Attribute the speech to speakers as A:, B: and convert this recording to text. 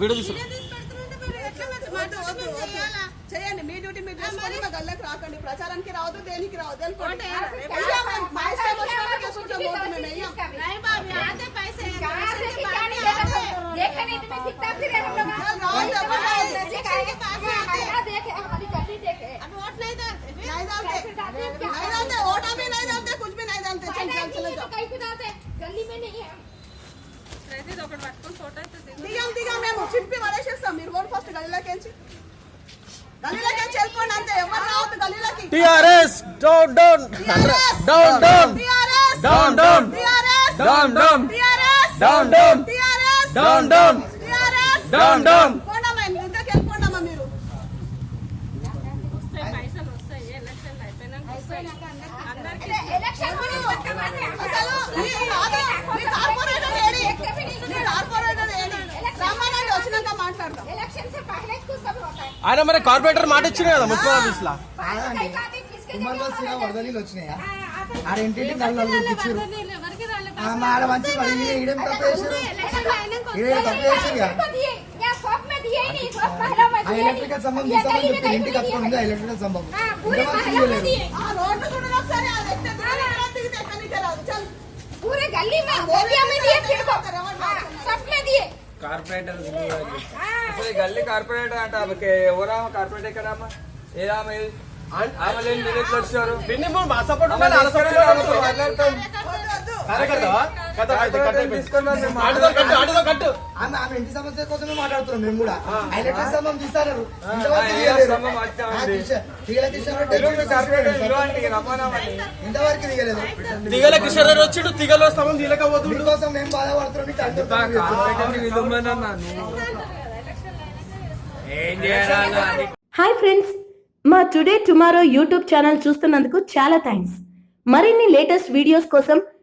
A: Video తీసుకురా చేయండి మీ duty మీరు చేసుకొని మా గల్లకి రాకండి ప్రచారానికి రావద్దు దేనికి రావద్దు వెళ్ళిపోండి
B: అయితే ఇది ఒకటి పట్టుకొని ఫోటో దిగు.
A: దిగాం మేము చింపి పడేసేస్తాం మీరు కూడా ఫస్ట్ గలీలోకి గలీలోకి వెళ్ళిపోండి అంతే ఎవరు రావద్దు గలీలోకి
C: TRS down down! Down down! Down down! Down down! Down down! Down down! Down down
A: పోండమ్మా, ఇంట్లోకి
C: ఆయన మరి కార్పొరేటర్ మాట ఇచ్చిన కదా మున్సిపల్ ఆఫీస్ లా
D: ఆడ మంచి పడింది ఈడేం తప్పు చేశారు ఈడేం ఎలక్ట్రికల్ సంబంధం ఇంటికి కట్టుకొని
E: ఉంది
D: ఎలక్ట్రికల్ సంబంధం
E: పూరే
F: కార్పొరేటర్ అసలు గల్లీ కార్పొరేటర్ అంట ఆమెకి ఎవరామా కార్పొరేటర్ ఎక్కడ అమ్మా ఏదామా? ఆమె? లేని మీరు ఎట్లా వచ్చారు మాట్లాడతాం.
D: ఆమె ఇంటి సమస్య కోసమే మాట్లాడుతున్నాం మేము కూడా. సంబంధం తీసారు ఇంతవరకు దిగలేదు
C: తిగల కిషోర్ వచ్చిండు తిగలో స్తంభం
D: మీకోసం మేము బాధపడుతున్నాం
G: హాయ్ ఫ్రెండ్స్. మా టుడే టుమారో యూట్యూబ్ ఛానల్ చూస్తున్నందుకు చాలా థ్యాంక్స్. మరిన్ని లేటెస్ట్ వీడియోస్ కోసం